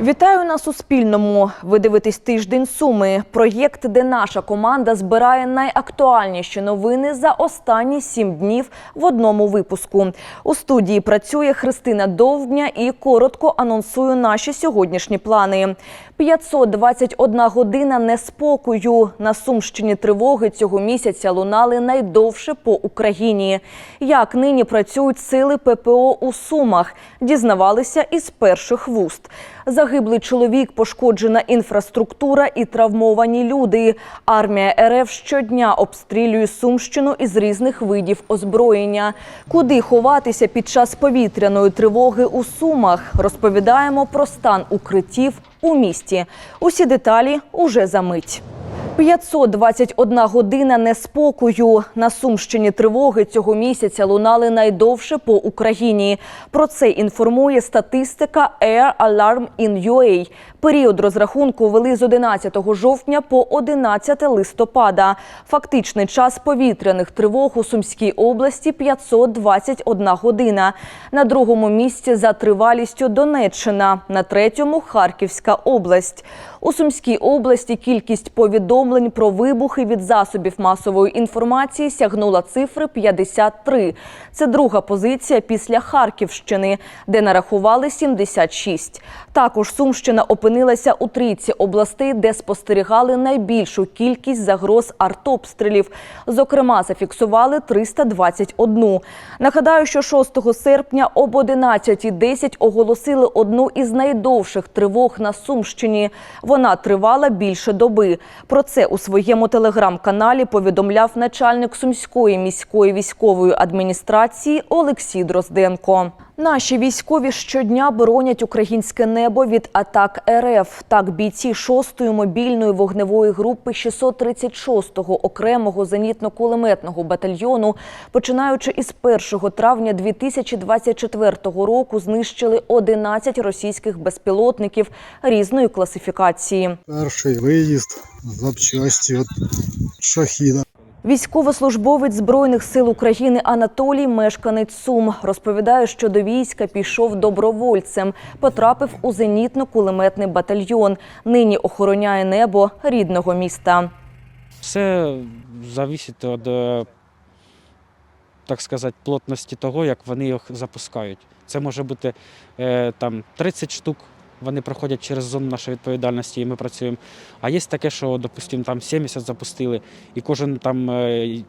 Вітаю на Суспільному. Ви дивитесь тиждень Суми. Проєкт, де наша команда збирає найактуальніші новини за останні сім днів в одному випуску. У студії працює Христина Довбня і коротко анонсую наші сьогоднішні плани. 521 година неспокою. На Сумщині тривоги цього місяця лунали найдовше по Україні. Як нині працюють сили ППО у Сумах? Дізнавалися із перших вуст. Загиблий чоловік, пошкоджена інфраструктура і травмовані люди. Армія РФ щодня обстрілює Сумщину із різних видів озброєння. Куди ховатися під час повітряної тривоги у Сумах? Розповідаємо про стан укриттів у місті. Усі деталі уже за мить. 521 година неспокою. На Сумщині тривоги цього місяця лунали найдовше по Україні. Про це інформує статистика Air Alarm in UA. Період розрахунку вели з 11 жовтня по 11 листопада. Фактичний час повітряних тривог у Сумській області 521 година. На другому місці за тривалістю Донеччина, на третьому Харківська область. У Сумській області кількість повідомлень про вибухи від засобів масової інформації сягнула цифри 53. Це друга позиція після Харківщини, де нарахували 76. Також Сумщина опинилася у трійці областей, де спостерігали найбільшу кількість загроз артобстрілів. Зокрема, зафіксували 321. Нагадаю, що 6 серпня об 11.10 оголосили одну із найдовших тривог на Сумщині. Вона тривала більше доби. Про це у своєму телеграм-каналі повідомляв начальник Сумської міської військової адміністрації Олексій Дрозденко. Наші військові щодня боронять українське небо від атак РФ. Так, бійці 6-ї мобільної вогневої групи 636-го окремого зенітно-кулеметного батальйону, починаючи із 1 травня 2024 року, знищили 11 російських безпілотників різної класифікації. Перший виїзд запчасті від шахіда. Військовослужбовець Збройних сил України Анатолій, мешканець Сум, розповідає, що до війська пішов добровольцем, потрапив у зенітно-кулеметний батальйон. Нині охороняє небо рідного міста. Все залежить від, е, так сказати, плотності того, як вони їх запускають. Це може бути е, там 30 штук. Вони проходять через зону нашої відповідальності, і ми працюємо. А є таке, що, допустимо, там 70 запустили, і кожен там е,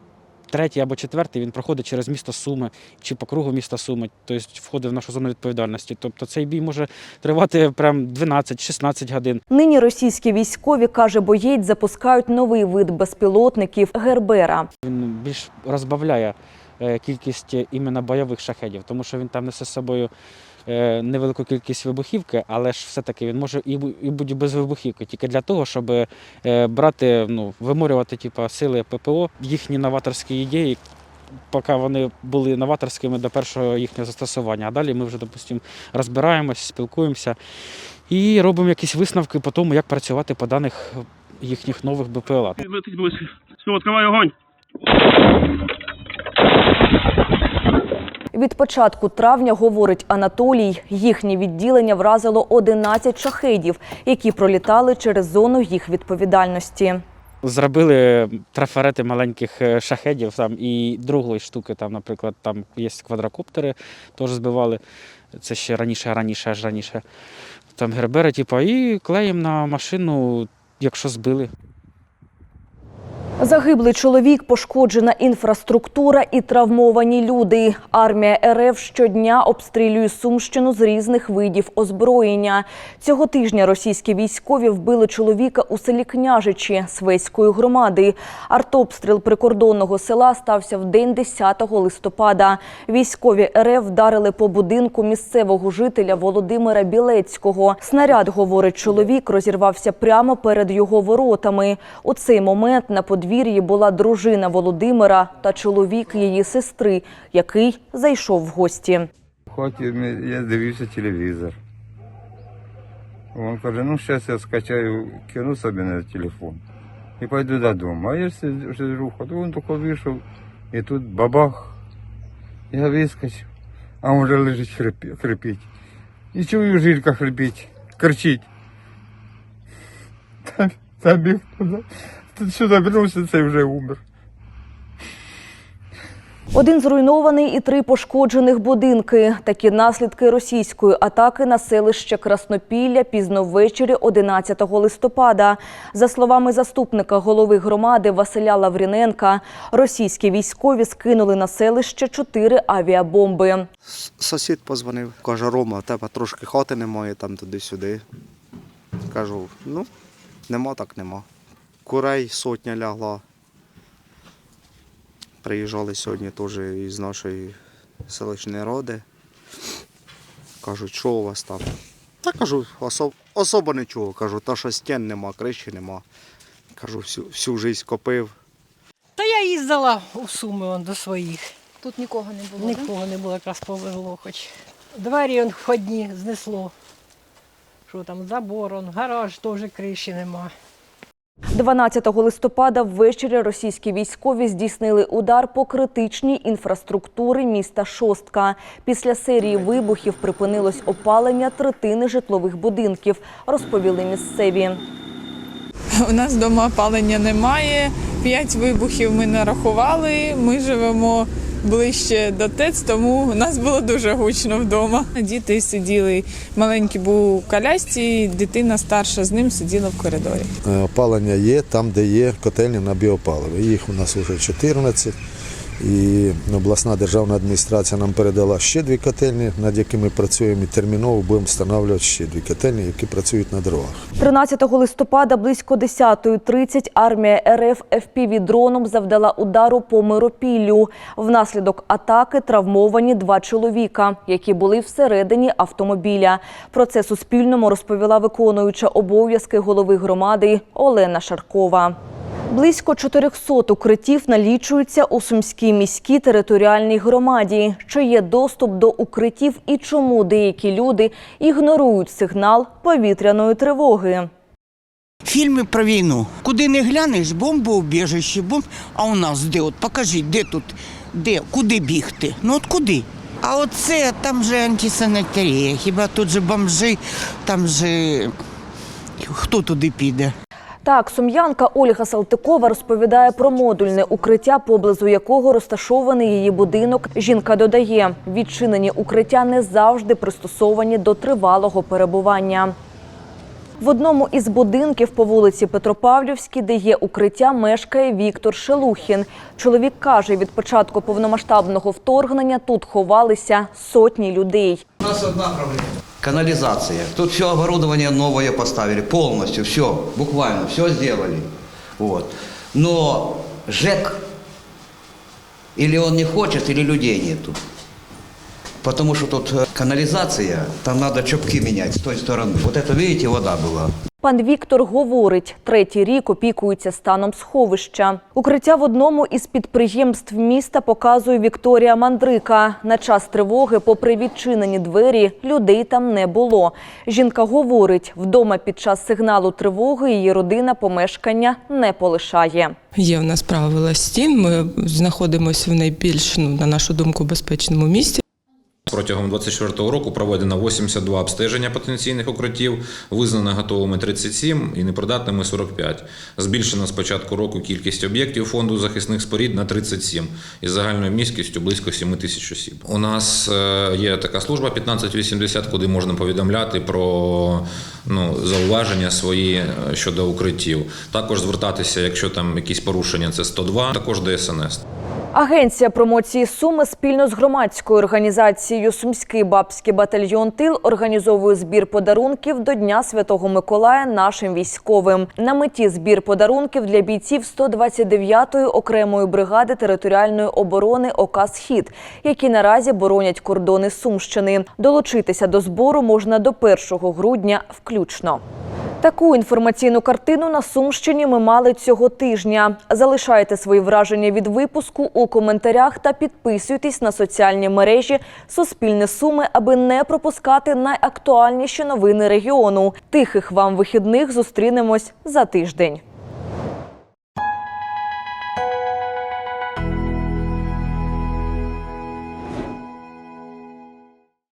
третій або четвертий він проходить через місто Суми чи по кругу міста Суми, тобто входить в нашу зону відповідальності. Тобто цей бій може тривати прям 12-16 годин. Нині російські військові, каже боєць, запускають новий вид безпілотників Гербера. Він більш розбавляє е, кількість іменно бойових шахедів, тому що він там несе з собою невелику кількість вибухівки, але ж все-таки він може і, бу- і бути без вибухівки, тільки для того, щоб е, брати, ну, виморювати типу, сили ППО, їхні новаторські ідеї. Поки вони були новаторськими до першого їхнього застосування. А далі ми вже, допустимо, розбираємось, спілкуємося і робимо якісь висновки по тому, як працювати по даних їхніх нових БПЛА. Все, відкривай огонь. Від початку травня, говорить Анатолій, їхнє відділення вразило 11 шахедів, які пролітали через зону їх відповідальності. Зробили трафарети маленьких е, шахедів там і другої штуки. Там, наприклад, там є квадрокоптери, теж збивали. Це ще раніше, раніше, аж раніше. Там гербери, типу, і клеїмо на машину, якщо збили. Загиблий чоловік, пошкоджена інфраструктура і травмовані люди. Армія РФ щодня обстрілює Сумщину з різних видів озброєння. Цього тижня російські військові вбили чоловіка у селі Княжичі Свеської громади. Артобстріл прикордонного села стався в день 10 листопада. Військові РФ вдарили по будинку місцевого жителя Володимира Білецького. Снаряд, говорить чоловік, розірвався прямо перед його воротами. У цей момент на подвір'ї була дружина Володимира та чоловік її сестри, який зайшов в гості. Я дивився телевізор. Він каже, ну зараз я скачаю кіно собі на телефон і пойду додому. А я сиджу- в ходу, він тільки вийшов, і тут бабах. Я вискочив, а він вже лежить хрипі- хрипить. І чую, жінка хрипить. кричить. Забіг туди. Тут сюди вернувся, цей вже умер. Один зруйнований і три пошкоджених будинки. Такі наслідки російської атаки на селище Краснопілля пізно ввечері 11 листопада. За словами заступника голови громади Василя Лавріненка, російські військові скинули на селище чотири авіабомби. Сусід позвонив, каже, Рома, у тебе трошки хати немає там туди-сюди. Кажу, ну, нема так нема. Курей сотня лягла. Приїжджали сьогодні теж із нашої селищної ради. Кажуть, що у вас там? Та кажу, особ, особо нічого. Кажу, та що стін нема, криші нема. Кажу, всю, всю життя копив. Та я їздила у Суми он, до своїх. Тут нікого не було. Нікого не було, якраз повезло хоч. Двері он входні знесло. Що там, забор, он, гараж теж криші нема. 12 листопада ввечері російські військові здійснили удар по критичній інфраструктури міста Шостка. Після серії вибухів припинилось опалення третини житлових будинків, розповіли місцеві. У нас вдома опалення немає. П'ять вибухів ми нарахували. Ми живемо ближче до ТЕЦ, тому у нас було дуже гучно вдома. Діти сиділи, маленький був у колясці, дитина старша з ним сиділа в коридорі. Е, Опалення є там, де є котельні на біопаливо. Їх у нас вже 14. І обласна державна адміністрація нам передала ще дві котельні, над якими працюємо і терміново будемо встановлювати ще дві котельні, які працюють на дровах. 13 листопада близько 10.30 армія РФ ФПВ дроном завдала удару по Миропіллю. Внаслідок атаки травмовані два чоловіка, які були всередині автомобіля. Про це Суспільному розповіла виконуюча обов'язки голови громади Олена Шаркова. Близько 400 укриттів налічуються у Сумській міській територіальній громаді. Чи є доступ до укриттів і чому деякі люди ігнорують сигнал повітряної тривоги? Фільми про війну. Куди не глянеш, бомбоубіжище, бомб. А у нас де? От покажіть, де тут, де, куди бігти? Ну от куди? А оце там же антисанітарія. Хіба тут же бомжи, там же хто туди піде? Так, сум'янка Ольга Салтикова розповідає про модульне укриття, поблизу якого розташований її будинок. Жінка додає, відчинені укриття не завжди пристосовані до тривалого перебування. В одному із будинків по вулиці Петропавлівській, де є укриття, мешкає Віктор Шелухін. Чоловік каже, від початку повномасштабного вторгнення тут ховалися сотні людей. У нас одна проблема. Канализация. Тут все оборудование новое поставили, полностью, все, буквально, все сделали. Вот. Но ЖЭК, или он не хочет, или людей нету Потому что тут э, канализация, там надо чопки менять с той стороны. Вот это, видите, вода была. Пан Віктор говорить, третій рік опікується станом сховища. Укриття в одному із підприємств міста показує Вікторія Мандрика. На час тривоги, попри відчинені двері, людей там не було. Жінка говорить, вдома під час сигналу тривоги її родина помешкання не полишає. Є в нас правила стін. Ми знаходимося в найбільш, ну, на нашу думку, безпечному місці. Протягом 2024 року проведено 82 обстеження потенційних укриттів, визнано готовими 37 і непридатними 45. Збільшено з початку року кількість об'єктів фонду захисних спорід на 37 із загальною міськістю близько 7 тисяч осіб. У нас е, є така служба 1580, куди можна повідомляти про ну, зауваження свої е, щодо укриттів. Також звертатися, якщо там якісь порушення, це 102, також ДСНС. Агенція промоції Суми спільно з громадською організацією Сумський бабський батальйон Тил організовує збір подарунків до Дня Святого Миколая нашим військовим. На меті збір подарунків для бійців 129-ї окремої бригади територіальної оборони ОК «Схід», які наразі боронять кордони Сумщини. Долучитися до збору можна до 1 грудня включно. Таку інформаційну картину на Сумщині ми мали цього тижня. Залишайте свої враження від випуску у коментарях та підписуйтесь на соціальні мережі Суспільне Суми, аби не пропускати найактуальніші новини регіону. Тихих вам вихідних зустрінемось за тиждень.